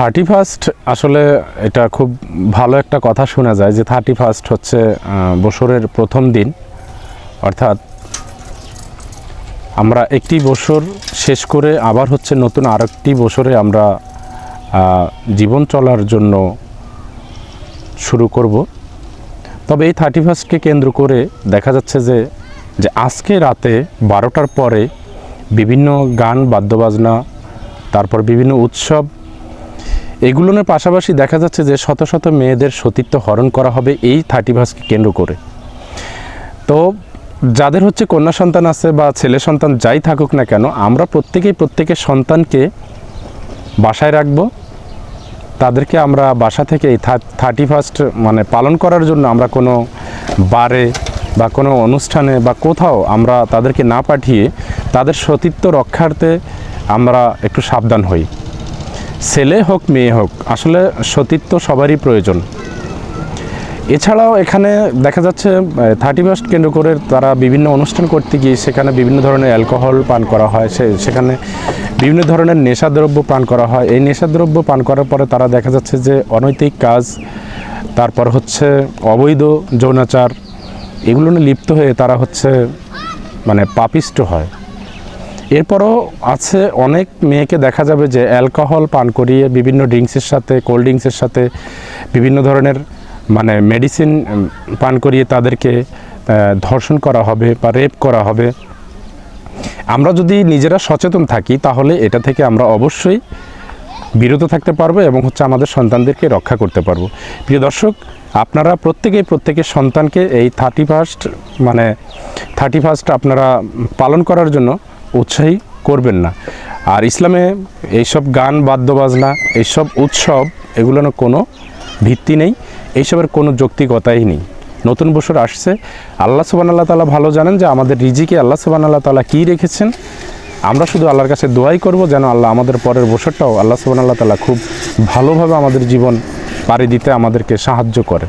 Thirty first আসলে এটা খুব ভালো একটা কথা শোনা যায় যে থার্টি ফার্স্ট হচ্ছে বছরের প্রথম দিন। অর্থাৎ আমরা একটি বছর শেষ করে আবার হচ্ছে নতুন আরেকটি বছরে আমরা জীবন চলার জন্য শুরু করব। তবে এই থার্টি ফার্স্টকে কেন্দ্র করে দেখা যাচ্ছে যে যে আজকে রাতে বারোটার পরে বিভিন্ন গান, বাদ্যবাজনা, তারপর বিভিন্ন উৎসব এগুলোর পাশাপাশি দেখা যাচ্ছে যে শত শত মেয়েদের সতীত্ব হরণ করা হবে এই থার্টি ফার্স্টকে কেন্দ্র করে। তো যাদের হচ্ছে কন্যা সন্তান আছে বা ছেলে সন্তান যাই থাকুক না কেন, আমরা প্রত্যেকেই প্রত্যেকের সন্তানকে বাসায় রাখব। তাদেরকে আমরা বাসা থেকে এই থার্টি ফার্স্ট মানে পালন করার জন্য আমরা কোনো বারে বা কোনো অনুষ্ঠানে বা কোথাও আমরা তাদেরকে না পাঠিয়ে তাদের সতীত্ব রক্ষার্থে আমরা একটু সাবধান হই। ছেলে হোক, মেয়ে হোক, আসলে সতীত্ব সবারই প্রয়োজন। এছাড়াও এখানে দেখা যাচ্ছে থার্টি ফার্স্ট কেন্দ্র করে তারা বিভিন্ন অনুষ্ঠান করতে গিয়ে সেখানে বিভিন্ন ধরনের অ্যালকোহল পান করা হয়। সে, সেখানে বিভিন্ন ধরনের নেশাদ্রব্য পান করা হয়। এই নেশাদ্রব্য পান করার পরে তারা দেখা যাচ্ছে যে অনৈতিক কাজ, তারপর হচ্ছে অবৈধ যৌনাচার, এগুলো লিপ্ত হয়ে তারা হচ্ছে মানে পাপিষ্ট হয়। এরপরও আছে অনেক মেয়েকে দেখা যাবে যে অ্যালকোহল পান করিয়ে বিভিন্ন ড্রিঙ্কসের সাথে, কোল্ড ড্রিঙ্কসের সাথে বিভিন্ন ধরনের মানে মেডিসিন পান করিয়ে তাদেরকে ধর্ষণ করা হবে বা রেপ করা হবে। আমরা যদি নিজেরা সচেতন থাকি, তাহলে এটা থেকে আমরা অবশ্যই বিরত থাকতে পারব এবং হচ্ছে আমাদের সন্তানদেরকে রক্ষা করতে পারব। প্রিয় দর্শক, আপনারা প্রত্যেকেই প্রত্যেকের সন্তানকে এই থার্টি ফার্স্ট মানে থার্টি ফার্স্ট আপনারা পালন করার জন্য উৎসাহী করবেন না। আর ইসলামে এইসব গান, বাদ্যবাজনা, এইসব উৎসব, এগুলোর কোনো ভিত্তি নেই, এইসবের কোনো যৌক্তিকতাই নেই। নতুন বছর আসছে। আল্লাহ সুবান আল্লাহ তালা ভালো জানেন যে আমাদের রিজিকে আল্লাহ সুবান আল্লাহ তালা কী রেখেছেন। আমরা শুধু আল্লাহর কাছে দোয়াই করব যেন আল্লাহ আমাদের পরের বছরটাও আল্লাহ সুবান আল্লাহ তালা খুব ভালোভাবে আমাদের জীবন পাড়ি দিতে আমাদেরকে সাহায্য করে।